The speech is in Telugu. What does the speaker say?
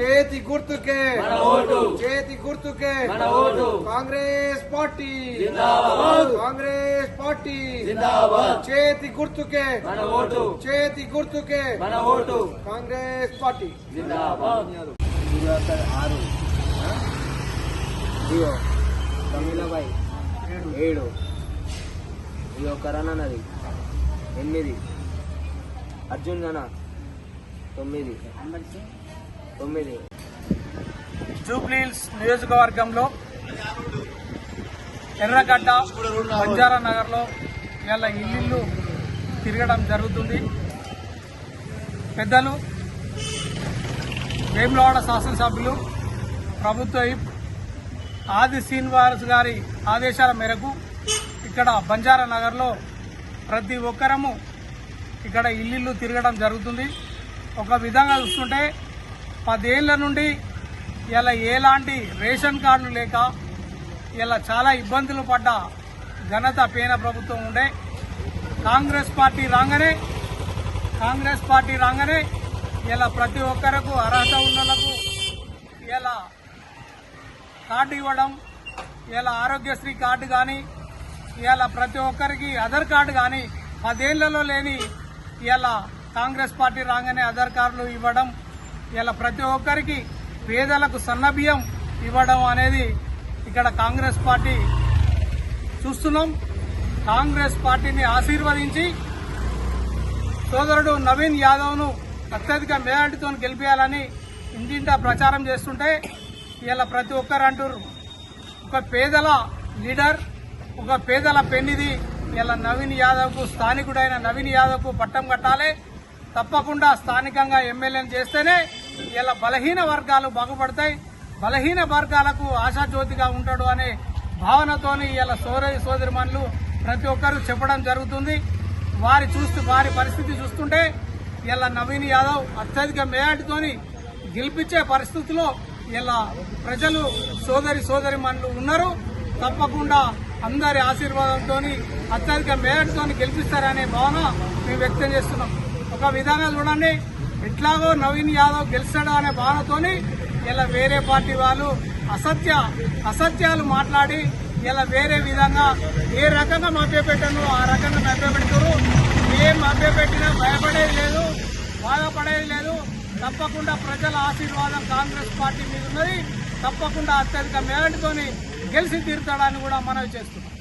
చేతి గుర్తుకే. మన ఓటు. చేతి గుర్తుకే. మన vote. Congress party. Congress party. చేతి గుర్తుకే. మన ఓటు. చేతి గుర్తుకే. మన ఓటు. కాంగ్రెస్ పార్టీ. ఆరు. తమిళబాయ్ ఏడు. ఇదిగో కరోనా నది. ఎనిమిది. అర్జున్ గణ. తొమ్మిది. తొమ్మిది. జూబ్లీహిల్స్ నియోజకవర్గంలో ఎర్రగడ్డ బంజారా నగర్లో ఇవాళ ఇల్లు తిరగడం జరుగుతుంది. పెద్దలు వేములవాడ శాసనసభ్యులు ప్రభుత్వ ఆది శ్రీనివాస్ గారి ఆదేశాల మేరకు ఇక్కడ బంజారా నగర్లో ప్రతి ఒక్కరము ఇక్కడ ఇల్లు తిరగడం జరుగుతుంది. ఒక విధంగా చూస్తుంటే పదేళ్ళ నుండి ఇలా ఎలాంటి రేషన్ కార్డులు లేక ఇలా చాలా ఇబ్బందులు పడ్డ ఘనత పేన ప్రభుత్వం ఉండే. కాంగ్రెస్ పార్టీ రాగానే కాంగ్రెస్ పార్టీ రాగానే ఇలా ప్రతి ఒక్కరకు అర్హత ఉన్నలకు ఇలా కార్డు ఇవ్వడం ఇలా ఆరోగ్యశ్రీ కార్డు కానీ ఇలా ప్రతి ఒక్కరికి ఆధార్ కార్డు కానీ పదేళ్ళలో లేని ఇలా కాంగ్రెస్ పార్టీ రాగానే ఆధార్ కార్డులు ఇవ్వడం ఇలా ప్రతి ఒక్కరికి పేదలకు సన్నబియ్యం ఇవ్వడం అనేది ఇక్కడ కాంగ్రెస్ పార్టీ చూస్తున్నాం. కాంగ్రెస్ పార్టీని ఆశీర్వదించి సోదరుడు నవీన్ యాదవ్ను అత్యధిక మెజార్టీతో గెలిపేయాలని ఇంటింటా ప్రచారం చేస్తుంటే ఇలా ప్రతి ఒక్కరు అంటారు ఒక పేదల లీడర్ ఒక పేదల పెన్నిది ఇలా నవీన్ యాదవ్కు స్థానికుడైన నవీన్ యాదవ్కు పట్టం కట్టాలి. తప్పకుండా స్థానికంగా ఎమ్మెల్యేని చేస్తేనే ఇలా బలహీన వర్గాలు బాగుపడతాయి. బలహీన వర్గాలకు ఆశాజ్యోతిగా ఉంటాడు అనే భావనతోని ఇలా సోదరి సోదరిమణులు ప్రతి ఒక్కరూ చెప్పడం జరుగుతుంది. వారి చూస్తూ వారి పరిస్థితి చూస్తుంటే ఇలా నవీన్ యాదవ్ అత్యధిక మేయాటితోని గెలిపించే పరిస్థితిలో ఇలా ప్రజలు సోదరి సోదరిమణులు ఉన్నారు. తప్పకుండా అందరి ఆశీర్వాదంతో అత్యధిక మేరటుతో గెలిపిస్తారనే భావన మేము వ్యక్తం చేస్తున్నాం. ఒక విధంగా చూడండి. ఎట్లాగో నవీన్ యాదవ్ గెలిచాడు అనే భావనతోని ఇలా వేరే పార్టీ వాళ్ళు అసత్య అసత్యాలు మాట్లాడి ఇలా వేరే విధంగా ఏ రకంగా మభ్యపెట్టాను ఆ రకంగా పెడతారు ఏం మభ్యపెట్టినా భయపడేది లేదు బాధపడేది లేదు. తప్పకుండా ప్రజల ఆశీర్వాదం కాంగ్రెస్ పార్టీ మీద ఉన్నది. తప్పకుండా అత్యధిక మేరటితోని గెలిచి తీరుతాడని కూడా మనవి చేస్తున్నాం.